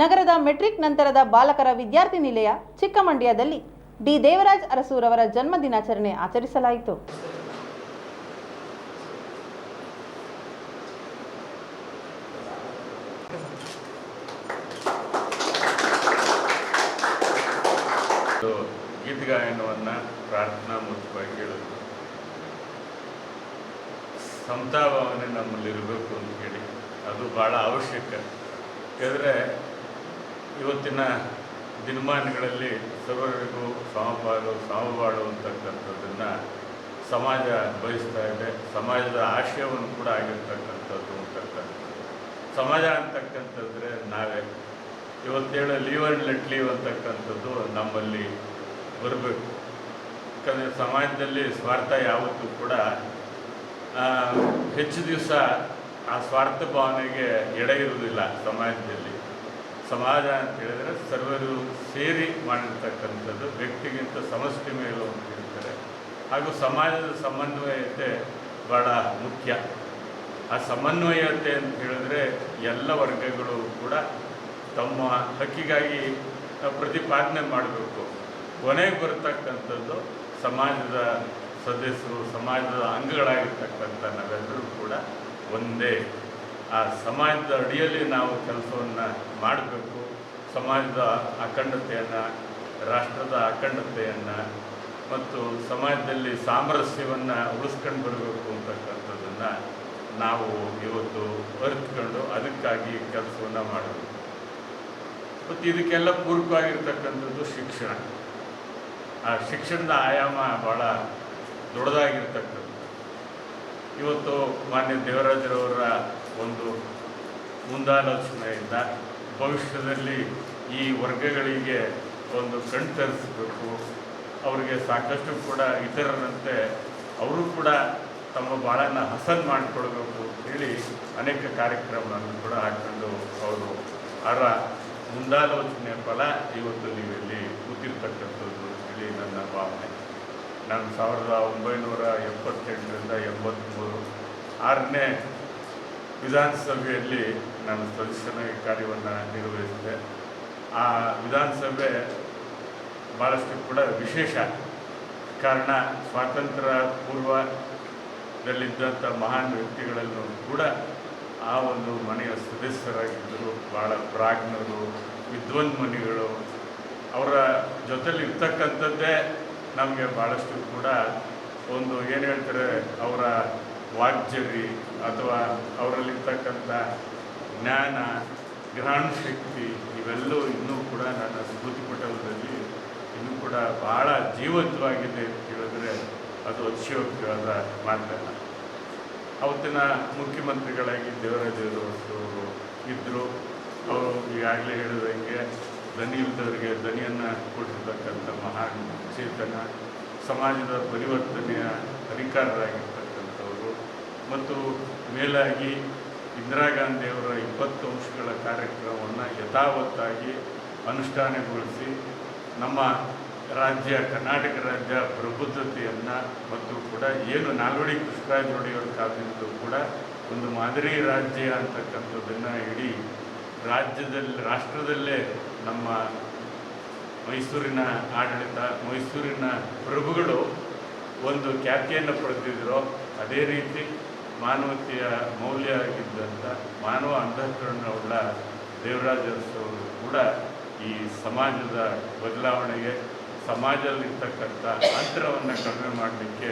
ನಗರದ ಮೆಟ್ರಿಕ್ ನಂತರದ ಬಾಲಕರ ವಿದ್ಯಾರ್ಥಿ ನಿಲಯ ಚಿಕ್ಕಮಂಡ್ಯದಲ್ಲಿ ಡಿ ದೇವರಾಜ್ ಅರಸೂರವರ ಜನ್ಮ ದಿನಾಚರಣೆ ಆಚರಿಸಲಾಯಿತು. ಗೀತಗಾಯನವನ್ನು ಪ್ರಾರ್ಥನಾ ಮೂಲಕವಾಗಿ ಹೇಳೋದು ಸಮತಾಭಾವನೆ ನಮ್ಮಲ್ಲಿರಬೇಕು ಅಂತ ಹೇಳಿ. ಅದು ಭಾಳ ಅವಶ್ಯಕ. ಯಾಕಂದರೆ ಇವತ್ತಿನ ದಿನಮಾನಗಳಲ್ಲಿ ಸರ್ವರಿಗೂ ಸಮಬಾಳು ಸಮಬಾಳು ಅಂತಕ್ಕಂಥದ್ದನ್ನು ಸಮಾಜ ಬಯಸ್ತಾ ಇದೆ. ಸಮಾಜದ ಆಶಯವನ್ನು ಕೂಡ ಆಗಿರ್ತಕ್ಕಂಥದ್ದು ಅಂತಕ್ಕಂಥದ್ದು. ಸಮಾಜ ಅಂತಕ್ಕಂಥದ್ರೆ ನಾವೇ. ಇವತ್ತೇಳು ಲೀವ್ ಆ್ಯಂಡ್ ಲೆಟ್ ಲೀವ್ ಅಂತಕ್ಕಂಥದ್ದು ನಮ್ಮಲ್ಲಿ ಬರಬೇಕು. ಯಾಕಂದರೆ ಸಮಾಜದಲ್ಲಿ ಸ್ವಾರ್ಥ ಯಾವತ್ತೂ ಕೂಡ ಹೆಚ್ಚು ದಿವಸ ಆ ಸ್ವಾರ್ಥ ಭಾವನೆಗೆ ಎಡೆ ಇರುವುದಿಲ್ಲ ಸಮಾಜದಲ್ಲಿ. ಸಮಾಜ ಅಂತ ಹೇಳಿದರೆ ಸರ್ವರು ಸೇರಿ ಮಾಡಿರ್ತಕ್ಕಂಥದ್ದು, ವ್ಯಕ್ತಿಗಿಂತ ಸಮಷ್ಟಿ ಮೇಲೆ ಅಂತ ಹೇಳ್ತಾರೆ. ಹಾಗೂ ಸಮಾಜದ ಸಮನ್ವಯತೆ ಬಹಳ ಮುಖ್ಯ. ಆ ಸಮನ್ವಯತೆ ಅಂತ ಹೇಳಿದ್ರೆ ಎಲ್ಲ ವರ್ಗಗಳು ಕೂಡ ತಮ್ಮ ಹಕ್ಕಿಗಾಗಿ ಪ್ರತಿಪಾದನೆ ಮಾಡಬೇಕು. ಕೊನೆಗೆ ಬರತಕ್ಕಂಥದ್ದು ಸಮಾಜದ ಸದಸ್ಯರು, ಸಮಾಜದ ಅಂಗಗಳಾಗಿರ್ತಕ್ಕಂಥ ನಾವೆಲ್ಲರೂ ಕೂಡ ಒಂದೇ ಆ ಸಮಾಜದ ಅಡಿಯಲ್ಲಿ ನಾವು ಕೆಲಸವನ್ನು ಮಾಡಬೇಕು. ಸಮಾಜದ ಅಖಂಡತೆಯನ್ನು, ರಾಷ್ಟ್ರದ ಅಖಂಡತೆಯನ್ನು ಮತ್ತು ಸಮಾಜದಲ್ಲಿ ಸಾಮರಸ್ಯವನ್ನು ಉಳಿಸ್ಕೊಂಡು ಬರಬೇಕು ಅಂತಕ್ಕಂಥದ್ದನ್ನು ನಾವು ಇವತ್ತು ಅರಿತುಕೊಂಡು ಅದಕ್ಕಾಗಿ ಕೆಲಸವನ್ನು ಮಾಡಬೇಕು. ಮತ್ತು ಇದಕ್ಕೆಲ್ಲ ಪೂರಕವಾಗಿರ್ತಕ್ಕಂಥದ್ದು ಶಿಕ್ಷಣ. ಆ ಶಿಕ್ಷಣದ ಆಯಾಮ ಭಾಳ ದೊಡ್ಡದಾಗಿರ್ತಕ್ಕಂಥದ್ದು. ಇವತ್ತು ಮಾನ್ಯ ದೇವರಾಜರವರ ಒಂದು ಮುಂದಾಲೋಚನೆಯಿಂದ ಭವಿಷ್ಯದಲ್ಲಿ ಈ ವರ್ಗಗಳಿಗೆ ಒಂದು ಕಣ್ ತರಿಸಬೇಕು. ಅವರಿಗೆ ಸಾಕಷ್ಟು ಕೂಡ ಇತರರಂತೆ ಅವರು ಕೂಡ ತಮ್ಮ ಬಾಳನ್ನು ಹಸನ್ ಮಾಡಿಕೊಳ್ಬೇಕು ಅಂತೇಳಿ ಅನೇಕ ಕಾರ್ಯಕ್ರಮಗಳನ್ನು ಕೂಡ ಹಾಕೊಂಡು ಅವರು ಅವರ ಮುಂದಾಲೋಚನೆ ಫಲ ಇವತ್ತು ನೀವಿಲ್ಲಿ ಕೂತಿರ್ತಕ್ಕಂಥದ್ದು ಅಂತೇಳಿ ನನ್ನ ಭಾವನೆ. ನಾನು ಸಾವಿರದ ಒಂಬೈನೂರ ಎಪ್ಪತ್ತೆಂಟರಿಂದ ಎಂಬತ್ತ್ಮೂರು ಆರನೇ ವಿಧಾನಸಭೆಯಲ್ಲಿ ನಾನು ಸದಸ್ಯನಾಗಿ ಕಾರ್ಯವನ್ನು ನಿರ್ವಹಿಸಿದೆ. ಆ ವಿಧಾನಸಭೆ ಭಾಳಷ್ಟು ಕೂಡ ವಿಶೇಷ ಕಾರಣ ಸ್ವಾತಂತ್ರ್ಯ ಪೂರ್ವದಲ್ಲಿದ್ದಂಥ ಮಹಾನ್ ವ್ಯಕ್ತಿಗಳಲ್ಲೂ ಕೂಡ ಆ ಒಂದು ಮನೆಯ ಸದಸ್ಯರಾಗಿದ್ದರು. ಭಾಳ ಪ್ರಾಜ್ಞರು ವಿದ್ವನ್ಮನಿಗಳು ಅವರ ಜೊತೆಲಿ ಇರ್ತಕ್ಕಂಥದ್ದೇ ನಮಗೆ ಭಾಳಷ್ಟು ಕೂಡ ಒಂದು ಏನು ಹೇಳ್ತಾರೆ ಅವರ ವಾಗ್ಜರಿ ಅಥವಾ ಅವರಲ್ಲಿರ್ತಕ್ಕಂಥ ಜ್ಞಾನ, ಗ್ರಹಣ ಶಕ್ತಿ ಇವೆಲ್ಲವೂ ಇನ್ನೂ ಕೂಡ ನನ್ನ ಸ್ಮೃತಿ ಪಟಲದಲ್ಲಿ ಇನ್ನೂ ಕೂಡ ಭಾಳ ಜೀವಂತವಾಗಿದೆ ಅಂತ ಹೇಳಿದ್ರೆ ಅದು ಅತಿಶಯೋಕ್ತಿಯಾದ ಮಾತಲ್ಲ. ಅವತ್ತಿನ ಮುಖ್ಯಮಂತ್ರಿಗಳಾಗಿ ದೇವರಾಜರು ಅವರು ಇದ್ದರು ಅವರು ಈಗಾಗಲೇ ಹೇಳಿದಂಗೆ ದನಿ ಇದ್ದವರಿಗೆ ದನಿಯನ್ನು ಕೊಟ್ಟಿರ್ತಕ್ಕಂಥ ಮಹಾನ್ ಚೇತನ, ಸಮಾಜದ ಪರಿವರ್ತನೆಯ ಅಧಿಕಾರರಾಗಿರ್ತಕ್ಕಂಥವರು ಮತ್ತು ಮೇಲಾಗಿ ಇಂದಿರಾ ಗಾಂಧಿಯವರ ಇಪ್ಪತ್ತು ಅಂಶಗಳ ಕಾರ್ಯಕ್ರಮವನ್ನು ಯಥಾವತ್ತಾಗಿ ಅನುಷ್ಠಾನಗೊಳಿಸಿ ನಮ್ಮ ರಾಜ್ಯ, ಕರ್ನಾಟಕ ರಾಜ್ಯ ಪ್ರಬುದ್ಧತೆಯನ್ನು ಮತ್ತು ಕೂಡ ಏನು ನಾಲ್ವಡಿ ಕೃಷ್ಣರಾಜ ಒಡೆಯವ್ರ ಕಾಲದಿಂದಲೂ ಕೂಡ ಒಂದು ಮಾದರಿ ರಾಜ್ಯ ಅಂತಕ್ಕಂಥದ್ದನ್ನು ಇಡೀ ರಾಜ್ಯದಲ್ಲಿ, ರಾಷ್ಟ್ರದಲ್ಲೇ ನಮ್ಮ ಮೈಸೂರಿನ ಆಡಳಿತ, ಮೈಸೂರಿನ ಪ್ರಭುಗಳು ಒಂದು ಖ್ಯಾತಿಯನ್ನು ಪಡೆದಿದ್ದರೋ ಅದೇ ರೀತಿ ಮಾನವತೆಯ ಮೌಲ್ಯ ಆಗಿದ್ದಂಥ ಮಾನವ ಅಂತಃಕರಣವುಳ್ಳ ದೇವರಾಜ ಅರಸು ಕೂಡ ಈ ಸಮಾಜದ ಬದಲಾವಣೆಗೆ, ಸಮಾಜದಲ್ಲಿರ್ತಕ್ಕಂಥ ಅಂತರವನ್ನು ಕಡಿಮೆ ಮಾಡಲಿಕ್ಕೆ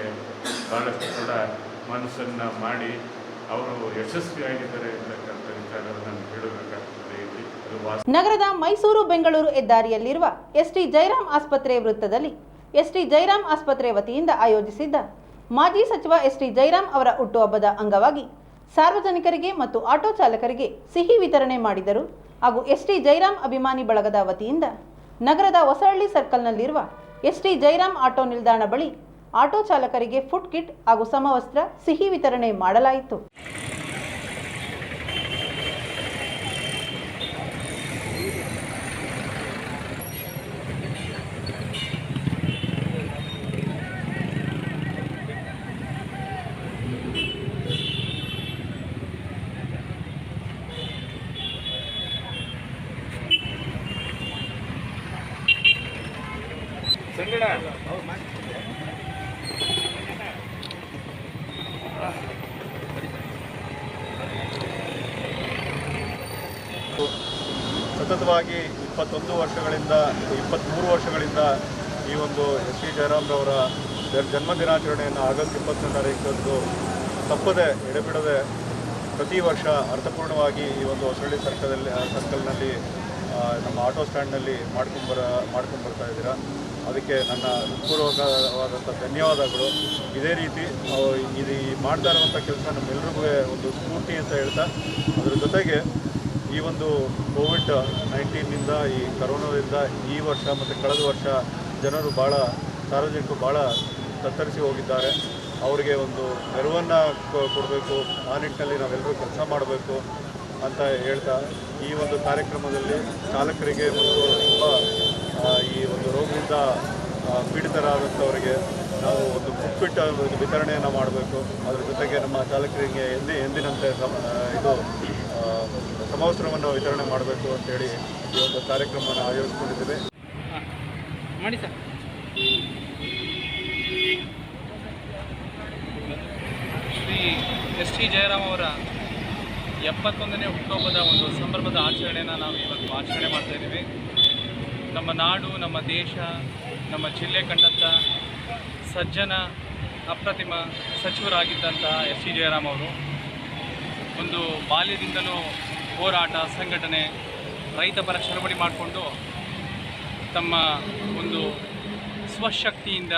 ಭಾಳಷ್ಟು ಕೂಡ ಮನಸ್ಸನ್ನು ಮಾಡಿ ಅವರು ಯಶಸ್ವಿಯಾಗಿದ್ದಾರೆ ಅಂತಕ್ಕಂಥ ವಿಚಾರವನ್ನು ನಾನು ಹೇಳಬೇಕಾಗ್ತದೆ ಇಲ್ಲಿ. ನಗರದ ಮೈಸೂರು ಬೆಂಗಳೂರು ಹೆದ್ದಾರಿಯಲ್ಲಿರುವ ಎಸ್ಟಿ ಜೈರಾಮ್ ಆಸ್ಪತ್ರೆ ವೃತ್ತದಲ್ಲಿ ಎಸ್ಟಿ ಜೈರಾಮ್ ಆಸ್ಪತ್ರೆ ವತಿಯಿಂದ ಆಯೋಜಿಸಿದ್ದ ಮಾಜಿ ಸಚಿವ ಎಸ್ ಟಿ ಜೈರಾಮ್ ಅವರ ಹುಟ್ಟುಹಬ್ಬದ ಅಂಗವಾಗಿ ಸಾರ್ವಜನಿಕರಿಗೆ ಮತ್ತು ಆಟೋ ಚಾಲಕರಿಗೆ ಸಿಹಿ ವಿತರಣೆ ಮಾಡಿದರು ಹಾಗೂ ಎಸ್ ಟಿ ಜೈರಾಮ್ ಅಭಿಮಾನಿ ಬಳಗದ ವತಿಯಿಂದ ನಗರದ ಹೊಸಹಳ್ಳಿ ಸರ್ಕಲ್ನಲ್ಲಿರುವ ಎಸ್ಟಿ ಜೈರಾಮ್ ಆಟೋ ನಿಲ್ದಾಣ ಬಳಿ ಆಟೋ ಚಾಲಕರಿಗೆ ಫುಡ್ ಕಿಟ್ ಹಾಗೂ ಸಮವಸ್ತ್ರ ಸಿಹಿ ವಿತರಣೆ ಮಾಡಲಾಯಿತು ಸತತವಾಗಿ ಇಪ್ಪತ್ತೊಂದು ವರ್ಷಗಳಿಂದ ಇಪ್ಪತ್ತ್ಮೂರು ವರ್ಷಗಳಿಂದ ಈ ಒಂದು ಎಸ್ ಸಿ ಜಯರಾಮ್ರವರ ಜನ್ಮ ದಿನಾಚರಣೆಯನ್ನು ಆಗಸ್ಟ್ ಇಪ್ಪತ್ತನೇ ತಾರೀಕಂದು ತಪ್ಪದೆ ಎಡೆಬಿಡದೆ ಪ್ರತಿ ವರ್ಷ ಅರ್ಥಪೂರ್ಣವಾಗಿ ಈ ಒಂದು ಹೊಸಳ್ಳಿ ಸರ್ಕಲಲ್ಲಿ ಸರ್ಕಲ್ನಲ್ಲಿ ನಮ್ಮ ಆಟೋ ಸ್ಟ್ಯಾಂಡ್ನಲ್ಲಿ ಮಾಡ್ಕೊಂಬರ ಮಾಡ್ಕೊಂಡು ಬರ್ತಾ ಇದ್ದೀರಾ. ಅದಕ್ಕೆ ನನ್ನ ಹೃತ್ಪೂರ್ವಕವಾದಂಥ ಧನ್ಯವಾದಗಳು. ಇದೇ ರೀತಿ ಇದು ಮಾಡ್ತಾ ಇರುವಂಥ ಕೆಲಸ ನಮ್ಮೆಲ್ರಿಗೂ ಒಂದು ಸ್ಫೂರ್ತಿ ಅಂತ ಹೇಳ್ತಾ, ಅದರ ಜೊತೆಗೆ ಈ ಒಂದು ಕೋವಿಡ್ ನೈನ್ಟೀನಿಂದ ಈ ಕರೋನಾದಿಂದ ಈ ವರ್ಷ ಮತ್ತು ಕಳೆದ ವರ್ಷ ಜನರು ಭಾಳ ಸಾರ್ವಜನಿಕರು ಭಾಳ ತತ್ತರಿಸಿ ಹೋಗಿದ್ದಾರೆ. ಅವರಿಗೆ ಒಂದು ನೆರವನ್ನು ಕೊಡಬೇಕು. ಆ ನಿಟ್ಟಿನಲ್ಲಿ ನಾವೆಲ್ಲರೂ ಕೆಲಸ ಮಾಡಬೇಕು ಅಂತ ಹೇಳ್ತಾ ಈ ಒಂದು ಕಾರ್ಯಕ್ರಮದಲ್ಲಿ ಚಾಲಕರಿಗೆ ಮತ್ತು ತುಂಬ ಈ ಒಂದು ರೋಗದಿಂದ ಪೀಡಿತರಾದಂಥವರಿಗೆ ನಾವು ಒಂದು ಫುಟ್ಬಿಟ್ ವಿತರಣೆಯನ್ನು ಮಾಡಬೇಕು. ಅದರ ಜೊತೆಗೆ ನಮ್ಮ ಚಾಲಕರಿಗೆ ಎಂದಿ, ಎಂದಿನಂತೆ ಇದು ಸಮವಸ್ತ್ರವನ್ನು ವಿತರಣೆ ಮಾಡಬೇಕು ಅಂತೇಳಿ ಈ ಒಂದು ಕಾರ್ಯಕ್ರಮವನ್ನು ಆಯೋಜಿಸಿಕೊಂಡಿದ್ದೇವೆ. ಮಾಡಿ sir. Shri S T Jayaram ಅವರ ಎಪ್ಪತ್ತೊಂದನೇ ಹುಟ್ಟುಹಬ್ಬದ ಒಂದು ಸಂಭ್ರಮದ ಆಚರಣೆಯನ್ನು ನಾವು ಇವತ್ತು ಆಚರಣೆ ಮಾಡ್ತಾ ಇದ್ದೀವಿ. ನಮ್ಮ ನಾಡು ನಮ್ಮ ದೇಶ ನಮ್ಮ ಜಿಲ್ಲೆ ಕಂಡಂಥ ಸಜ್ಜನ ಅಪ್ರತಿಮ ಸಚಿವರಾಗಿದ್ದಂತಹ ಎಸ್ ಟಿ ಜಯರಾಮ್ ಅವರು ಒಂದು ಬಾಲ್ಯದಿಂದಲೂ ಹೋರಾಟ ಸಂಘಟನೆ ರೈತ ಪರ ಚಳವಳಿ ಮಾಡಿಕೊಂಡು ತಮ್ಮ ಒಂದು ಸ್ವಶಕ್ತಿಯಿಂದ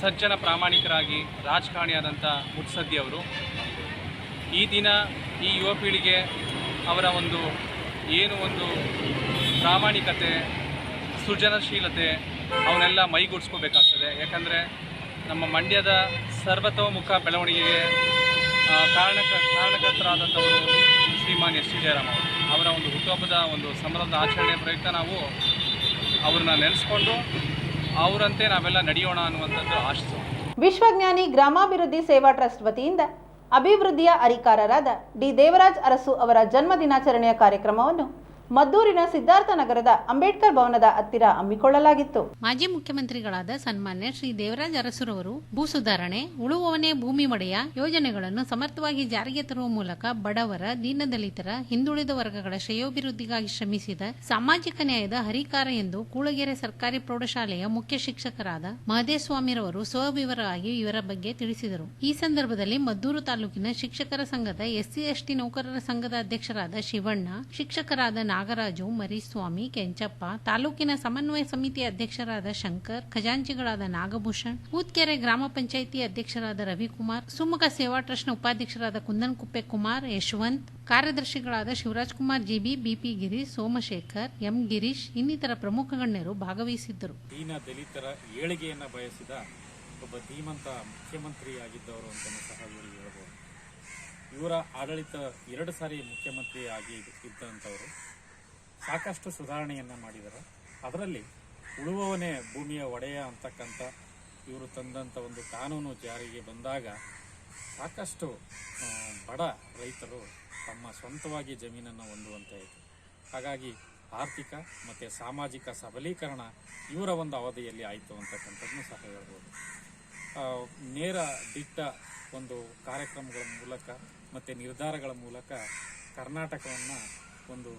ಸಜ್ಜನ ಪ್ರಾಮಾಣಿಕರಾಗಿ ರಾಜಕಾರಣಿಯಾದಂಥ ಮುತ್ಸದ್ದಿ ಅವರು. ಈ ದಿನ ಈ ಯುವ ಪೀಳಿಗೆ ಅವರ ಒಂದು ಏನು ಒಂದು ಪ್ರಾಮಾಣಿಕತೆ, ಸೃಜನಶೀಲತೆ ಅವನ್ನೆಲ್ಲ ಮೈಗೂಡಿಸ್ಕೋಬೇಕಾಗ್ತದೆ. ಯಾಕಂದರೆ ನಮ್ಮ ಮಂಡ್ಯದ ಸರ್ವತೋಮುಖ ಬೆಳವಣಿಗೆಗೆ ಕಾರಣಕ, ಕಾರಣಕರ್ತರಾದಂಥವರು ಶ್ರೀಮಾನ್ ಎಸ್. ಟಿ ಜಯರಾಮ್ ಅವರು. ಅವರ ಒಂದು ಹುಟ್ಟುಹಬ್ಬದ ಒಂದು ಸಂಭ್ರಮದ ಆಚರಣೆ ಪ್ರಯುಕ್ತ ನಾವು ಅವ್ರನ್ನ ನೆನೆಸ್ಕೊಂಡು ಅವರಂತೆ ನಾವೆಲ್ಲ ನಡೆಯೋಣ ಅನ್ನುವಂಥದ್ದು ಆಶಿಸ ವಿಶ್ವಜ್ಞಾನಿ ಗ್ರಾಮಾಭಿವೃದ್ಧಿ ಸೇವಾ ಟ್ರಸ್ಟ್ ವತಿಯಿಂದ ಅಭಿವೃದ್ಧಿಯ ಅರಿಕಾರರಾದ ಡಿ. ದೇವರಾಜ್ ಅರಸು ಅವರ ಜನ್ಮ ದಿನಾಚರಣೆಯ ಕಾರ್ಯಕ್ರಮವನ್ನು ಮದ್ದೂರಿನ ಸಿದ್ಧಾರ್ಥ ನಗರದ ಅಂಬೇಡ್ಕರ್ ಭವನದ ಹತ್ತಿರ ಹಮ್ಮಿಕೊಳ್ಳಲಾಗಿತ್ತು. ಮಾಜಿ ಮುಖ್ಯಮಂತ್ರಿಗಳಾದ ಸನ್ಮಾನ್ಯ ಶ್ರೀ ದೇವರಾಜ್ ಅರಸುರವರು ಭೂ ಸುಧಾರಣೆ, ಉಳುವವನೇ ಭೂಮಿ ಒಡೆಯ ಯೋಜನೆಗಳನ್ನು ಸಮರ್ಥವಾಗಿ ಜಾರಿಗೆ ತರುವ ಮೂಲಕ ಬಡವರ, ದೀನದಲಿತರ, ಹಿಂದುಳಿದ ವರ್ಗಗಳ ಶ್ರೇಯೋಭಿವೃದ್ಧಿಗಾಗಿ ಶ್ರಮಿಸಿದ ಸಾಮಾಜಿಕ ನ್ಯಾಯದ ಹರಿಕಾರ ಎಂದು ಕೂಳಗೆರೆ ಸರ್ಕಾರಿ ಪ್ರೌಢಶಾಲೆಯ ಮುಖ್ಯ ಶಿಕ್ಷಕರಾದ ಮಹದೇಸ್ವಾಮಿರವರು ಸ್ವವಿವರವಾಗಿ ಇವರ ಬಗ್ಗೆ ತಿಳಿಸಿದರು. ಈ ಸಂದರ್ಭದಲ್ಲಿ ಮದ್ದೂರು ತಾಲೂಕಿನ ಶಿಕ್ಷಕರ ಸಂಘದ ಎಸ್ಸಿ, ಎಸ್ಟಿ ನೌಕರರ ಸಂಘದ ಅಧ್ಯಕ್ಷರಾದ ಶಿವಣ್ಣ, ಶಿಕ್ಷಕರಾದ ನಾಗರಾಜು, ಮರಿಸ್ವಾಮಿ, ಕೆಂಚಪ್ಪ, ತಾಲೂಕಿನ ಸಮನ್ವಯ ಸಮಿತಿ ಅಧ್ಯಕ್ಷರಾದ ಶಂಕರ್, ಖಜಾಂಚಿಗಳಾದ ನಾಗಭೂಷಣ್ ಊತ್ಕೆರೆ ಗ್ರಾಮ ಪಂಚಾಯಿತಿ ಅಧ್ಯಕ್ಷರಾದ ರವಿಕುಮಾರ್ ಸುಮುಖ ಸೇವಾ ಟ್ರಸ್ಟ್ನ ಉಪಾಧ್ಯಕ್ಷರಾದ ಕುಂದನ್ಕುಪ್ಪೆ ಕುಮಾರ್, ಯಶವಂತ್, ಕಾರ್ಯದರ್ಶಿಗಳಾದ Shivaraj Kumar GB BP Girish, Somashekhar, M Girish ಇನ್ನಿತರ ಪ್ರಮುಖ ಗಣ್ಯರು ಭಾಗವಹಿಸಿದ್ದರು. ದಲಿತರ ಏಳಿಗೆಯನ್ನು ಬಯಸಿದ ಒಬ್ಬ ಧೀಮಂತ ಮುಖ್ಯಮಂತ್ರಿಯಾಗಿದ್ದವರು ಅಂತಲೂ ಸಹ ಇವರು ಹೇಳ್ಬೋದು. ಇವರ ಆಡಳಿತ ಎರಡು ಸಾರಿ ಮುಖ್ಯಮಂತ್ರಿ ಆಗಿ ಇದ್ದಂಥವರು. ಸಾಕಷ್ಟು ಸುಧಾರಣೆಯನ್ನು ಮಾಡಿದ್ದಾರೆ ಅದರಲ್ಲಿ ಉಳುವವನೇ ಭೂಮಿಯ ಒಡೆಯ ಅಂತಕ್ಕಂಥ ಇವರು ತಂದಂಥ ಒಂದು ಕಾನೂನು ಜಾರಿಗೆ ಬಂದಾಗ ಸಾಕಷ್ಟು ಬಡ ರೈತರು ತಮ್ಮ ಸ್ವಂತವಾಗಿ ಜಮೀನನ್ನು ಹೊಂದುವಂತಾಯಿತು ಹಾಗಾಗಿ ಆರ್ಥಿಕ ಮತ್ತು ಸಾಮಾಜಿಕ ಸಬಲೀಕರಣ ಇವರ ಒಂದು ಅವಧಿಯಲ್ಲಿ ಆಯಿತು ಅಂತಕ್ಕಂಥದ್ದನ್ನು ಸಹ ಹೇಳ್ಬೋದು. ನೇರ ದಿಟ್ಟ ಒಂದು ಕಾರ್ಯಕ್ರಮಗಳ ಮೂಲಕ ಮತ್ತು ನಿರ್ಧಾರಗಳ ಮೂಲಕ ಕರ್ನಾಟಕವನ್ನು ಒಂದು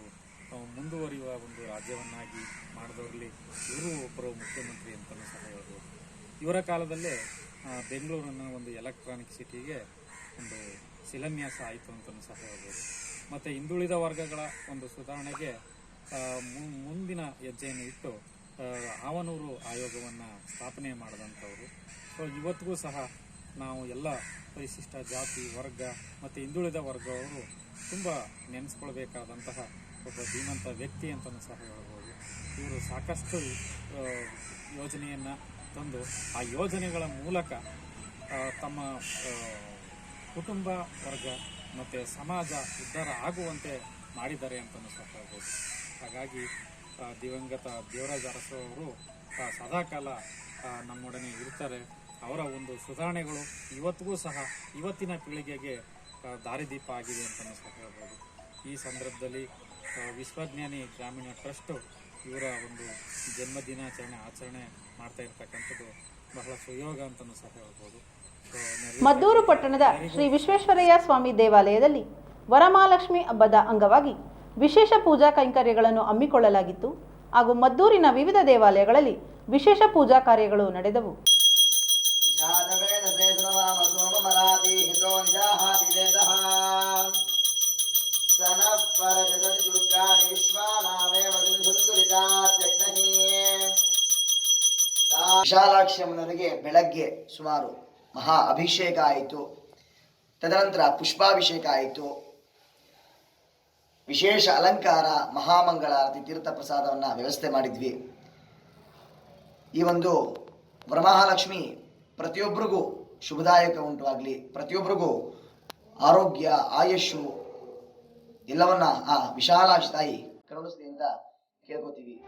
ಮುಂದುವರಿಯುವ ಒಂದು ರಾಜ್ಯವನ್ನಾಗಿ ಮಾಡಿದವರಲ್ಲಿ ಇವರು ಒಬ್ಬರು ಮುಖ್ಯಮಂತ್ರಿ ಅಂತಲೂ ಸಹ ಹೇಳ್ಬೋದು. ಇವರ ಕಾಲದಲ್ಲೇ ಬೆಂಗಳೂರನ್ನು ಒಂದು ಎಲೆಕ್ಟ್ರಾನಿಕ್ ಸಿಟಿಗೆ ಒಂದು ಶಿಲಾನ್ಯಾಸ ಆಯಿತು ಅಂತಲೂ ಸಹ ಹೇಳ್ಬೋದು. ಮತ್ತು ಹಿಂದುಳಿದ ವರ್ಗಗಳ ಒಂದು ಸುಧಾರಣೆಗೆ ಮುಂದಿನ ಹೆಜ್ಜೆಯನ್ನು ಇಟ್ಟು ಆವನೂರು ಆಯೋಗವನ್ನು ಸ್ಥಾಪನೆ ಮಾಡಿದಂಥವ್ರು. ಸೊ ಇವತ್ತಿಗೂ ಸಹ ನಾವು ಎಲ್ಲ ಪರಿಶಿಷ್ಟ ಜಾತಿ, ವರ್ಗ ಮತ್ತು ಹಿಂದುಳಿದ ವರ್ಗವರು ತುಂಬ ನೆನೆಸ್ಕೊಳ್ಬೇಕಾದಂತಹ ಒಬ್ಬ ಧೀಮಂತ ವ್ಯಕ್ತಿ ಅಂತಲೂ ಸಹ ಹೇಳ್ಬೋದು ಇವರು ಸಾಕಷ್ಟು ಯೋಜನೆಯನ್ನು ತಂದು ಆ ಯೋಜನೆಗಳ ಮೂಲಕ ತಮ್ಮ ಕುಟುಂಬ, ವರ್ಗ ಮತ್ತು ಸಮಾಜ ಉದ್ಧಾರ ಆಗುವಂತೆ ಮಾಡಿದ್ದಾರೆ ಅಂತಲೂ ಸಹ ಹೇಳ್ಬೋದು ಹಾಗಾಗಿ ದಿವಂಗತ ದೇವರಾಜ ಅರಸು ಅವರು ಸದಾಕಾಲ ನಮ್ಮೊಡನೆ ಇರ್ತಾರೆ. ಅವರ ಒಂದು ಸುಧಾರಣೆಗಳು ಇವತ್ತಿಗೂ ಸಹ ಇವತ್ತಿನ ಪೀಳಿಗೆಗೆ ದಾರಿದೀಪ ಆಗಿದೆ ಅಂತಲೂ ಸಹ ಹೇಳ್ಬೋದು ಈ ಸಂದರ್ಭದಲ್ಲಿ ವಿಶ್ವಜ್ಞಾನಿ ಗ್ರಾಮೀಣ ಟ್ರಸ್ಟು ಇವರ ಒಂದು ಜನ್ಮದಿನಾಚರಣೆ ಆಚರಣೆ ಮಾಡ್ತಾ ಇರ್ತಕ್ಕಂಥದ್ದು ಬಹಳ ಸುಯೋಗ ಅಂತಲೂ ಸಹ ಹೇಳ್ಬೋದು. ಮದ್ದೂರು ಪಟ್ಟಣದ ಶ್ರೀ ವಿಶ್ವೇಶ್ವರಯ್ಯ ಸ್ವಾಮಿ ದೇವಾಲಯದಲ್ಲಿ ವರಮಹಾಲಕ್ಷ್ಮಿ ಹಬ್ಬದ ಅಂಗವಾಗಿ ವಿಶೇಷ ಪೂಜಾ ಕೈಂಕರ್ಯಗಳನ್ನು ಹಮ್ಮಿಕೊಳ್ಳಲಾಗಿತ್ತು ಹಾಗೂ ಮದ್ದೂರಿನ ವಿವಿಧ ದೇವಾಲಯಗಳಲ್ಲಿ ವಿಶೇಷ ಪೂಜಾ ಕಾರ್ಯಗಳು ನಡೆದವು. ವಿಶಾಲಾಕ್ಷಿ ಮನರಿಗೆ ಬೆಳಗ್ಗೆ ಸುಮಾರು ಮಹಾ ಅಭಿಷೇಕ ಆಯಿತು. ತದನಂತರ ಪುಷ್ಪಾಭಿಷೇಕ ಆಯಿತು. ವಿಶೇಷ ಅಲಂಕಾರ, ಮಹಾಮಂಗಳಾರತಿ, ತೀರ್ಥ ಪ್ರಸಾದವನ್ನು ವ್ಯವಸ್ಥೆ ಮಾಡಿದ್ವಿ. ಈ ಒಂದು ವರಮಹಾಲಕ್ಷ್ಮಿ ಪ್ರತಿಯೊಬ್ಬರಿಗೂ ಶುಭದಾಯಕ ಉಂಟು ಆಗಲಿ. ಪ್ರತಿಯೊಬ್ಬರಿಗೂ ಆರೋಗ್ಯ ಆಯುಷು ಎಲ್ಲವನ್ನ ಆ ವಿಶಾಲಾಕ್ಷಿ ತಾಯಿ ಕರುಣಿಸ್ಲಿ ಕೇಳ್ಕೊತೀವಿ.